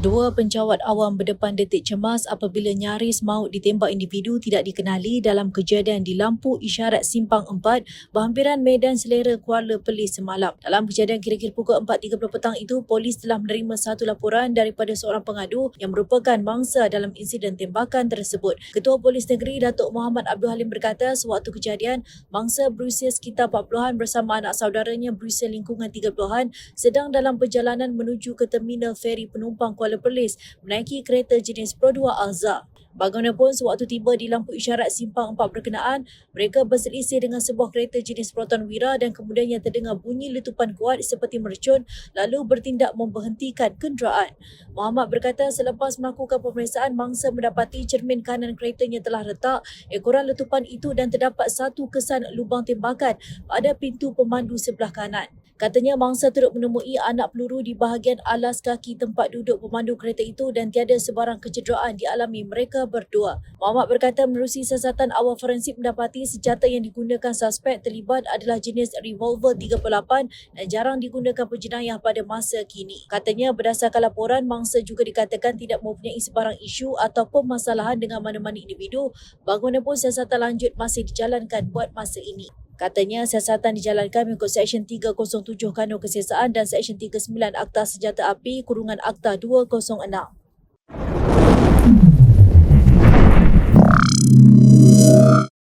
Dua pencawat awam berdepan detik cemas apabila nyaris maut ditembak individu tidak dikenali dalam kejadian di lampu isyarat Simpang 4, berhampiran Medan Selera Kuala Perlis semalam. Dalam kejadian kira-kira pukul 4.30 petang itu, polis telah menerima satu laporan daripada seorang pengadu yang merupakan mangsa dalam insiden tembakan tersebut. Ketua Polis Negeri Datuk Muhammad Abdul Halim berkata, sewaktu kejadian, mangsa berusia sekitar 40-an bersama anak saudaranya berusia lingkungan 30-an sedang dalam perjalanan menuju ke terminal feri penumpang Kuala Perlis menaiki kereta jenis Pro 2 Alza. Bagaimanapun sewaktu tiba di lampu isyarat simpang 4 berkenaan, mereka berselisih dengan sebuah kereta jenis Proton Wira dan kemudiannya terdengar bunyi letupan kuat seperti mercun lalu bertindak memberhentikan kenderaan. Muhammad berkata selepas melakukan pemeriksaan, mangsa mendapati cermin kanan keretanya telah retak ekoran letupan itu dan terdapat satu kesan lubang tembakan pada pintu pemandu sebelah kanan. Katanya mangsa turut menemui anak peluru di bahagian alas kaki tempat duduk pemandu kereta itu dan tiada sebarang kecederaan dialami mereka berdua. Muhammad berkata menerusi siasatan awal forensik mendapati senjata yang digunakan suspek terlibat adalah jenis revolver 38 dan jarang digunakan penjenayah pada masa kini. Katanya berdasarkan laporan mangsa juga dikatakan tidak mempunyai sebarang isu atau permasalahan dengan mana-mana individu bagaimanapun siasatan lanjut masih dijalankan buat masa ini. Katanya siasatan dijalankan mengikut Seksyen 307 Kanun Kesiasaan dan Seksyen 39 Akta Senjata Api Kurungan Akta 206.